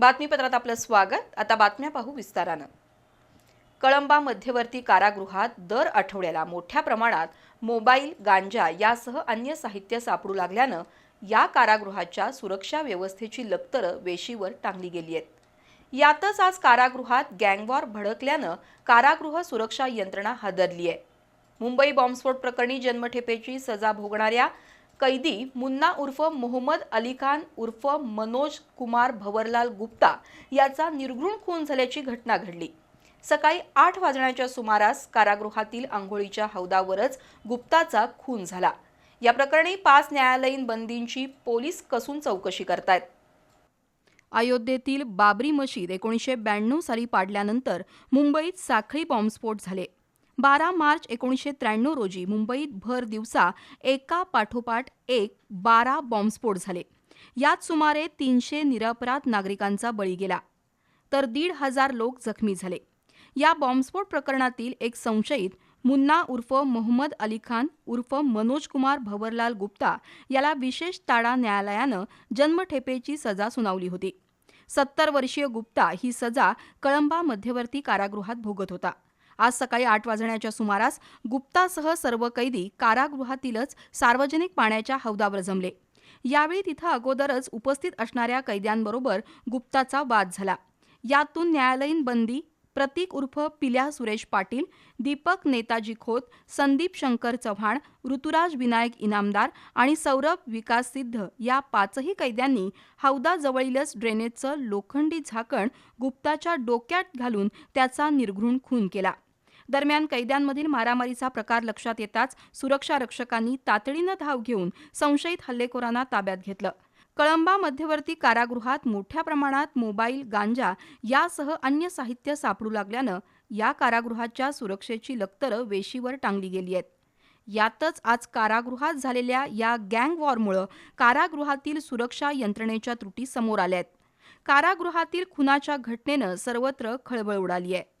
बातमीपत्रात आपलं स्वागत. आता बातम्या पाहू विस्तारानं. कळंबा मध्यवर्ती कारागृहात दर आठवड्याला मोठ्या प्रमाणात मोबाईल गांजा यासह अन्य साहित्य सापडू लागल्यानं या कारागृहाच्या सुरक्षा व्यवस्थेची लक्तरं वेशीवर टांगली गेली आहेत. यातच आज कारागृहात गँगवॉर भडकल्यानं कारागृह सुरक्षा यंत्रणा हादरली आहे. मुंबई बॉम्बस्फोट प्रकरणी जन्मठेपेची सजा भोगणाऱ्या कैदी मुन्ना उर्फ मोहम्मद अली खान उर्फ मनोज कुमार भवरलाल गुप्ता याचा निर्घृण खून झाल्याची घटना घडली. सकाळी आठ वाजण्याच्या सुमारास कारागृहातील आंघोळीच्या हौदावरच गुप्ताचा खून झाला. या प्रकरणी पाच न्यायालयीन बंदींची पोलीस कसून चौकशी करतायत. अयोध्येतील बाबरी मशीद एकोणीसशे ब्याण्णव साली पाडल्यानंतर मुंबईत साखळी बॉम्बस्फोट झाले. बारा मार्च एकोणीसशे त्र्याण्णव रोजी मुंबईत भर दिवसा एका पाठोपाठ एक बारा बॉम्बस्फोट झाले. यात सुमारे तीनशे निरपराध नागरिकांचा बळी गेला. तर दीड हजार लोक जखमी झाले. या बॉम्बस्फोट प्रकरणातील एक संशयित मुन्ना उर्फ मोहम्मद अली खान उर्फ मनोज कुमार भवरलाल गुप्ता याला विशेष ताडा न्यायालयानं जन्मठेपेची सजा सुनावली होती. सत्तर वर्षीय गुप्ता ही सजा कळंबा मध्यवर्ती कारागृहात भोगत होता. आज सकाळी आठ वाजण्याच्या सुमारास गुप्तासह सर्व कैदी कारागृहातीलच सार्वजनिक पाण्याच्या हौदावर जमले. यावेळी तिथं अगोदरच उपस्थित असणाऱ्या कैद्यांबरोबर गुप्ताचा वाद झाला. यातून न्यायालयीन बंदी प्रतीक उर्फ पिल्या सुरेश पाटील दीपक नेताजी खोत संदीप शंकर चव्हाण ऋतुराज विनायक इनामदार आणि सौरभ विकास सिद्ध या पाचही कैद्यांनी हौदाजवळीलच ड्रेनेजचं लोखंडी झाकण गुप्ताच्या डोक्यात घालून त्याचा निर्घृण खून केला. दरम्यान कैद्यांमधील मारामारीचा प्रकार लक्षात येताच सुरक्षा रक्षकांनी तातडीनं धाव घेऊन संशयित हल्लेखोरांना ताब्यात घेतलं. कळंबा मध्यवर्ती कारागृहात मोठ्या प्रमाणात मोबाईल गांजा यासह अन्य साहित्य सापडू लागल्यानं या कारागृहाच्या सुरक्षेची लक्तरं वेशीवर टांगली गेली आहेत. यातच आज कारागृहात झालेल्या या गँग वॉरमुळं कारागृहातील सुरक्षा यंत्रणेच्या त्रुटी समोर आल्या आहेत. कारागृहातील खुनाच्या घटनेनं सर्वत्र खळबळ उडाली आहे.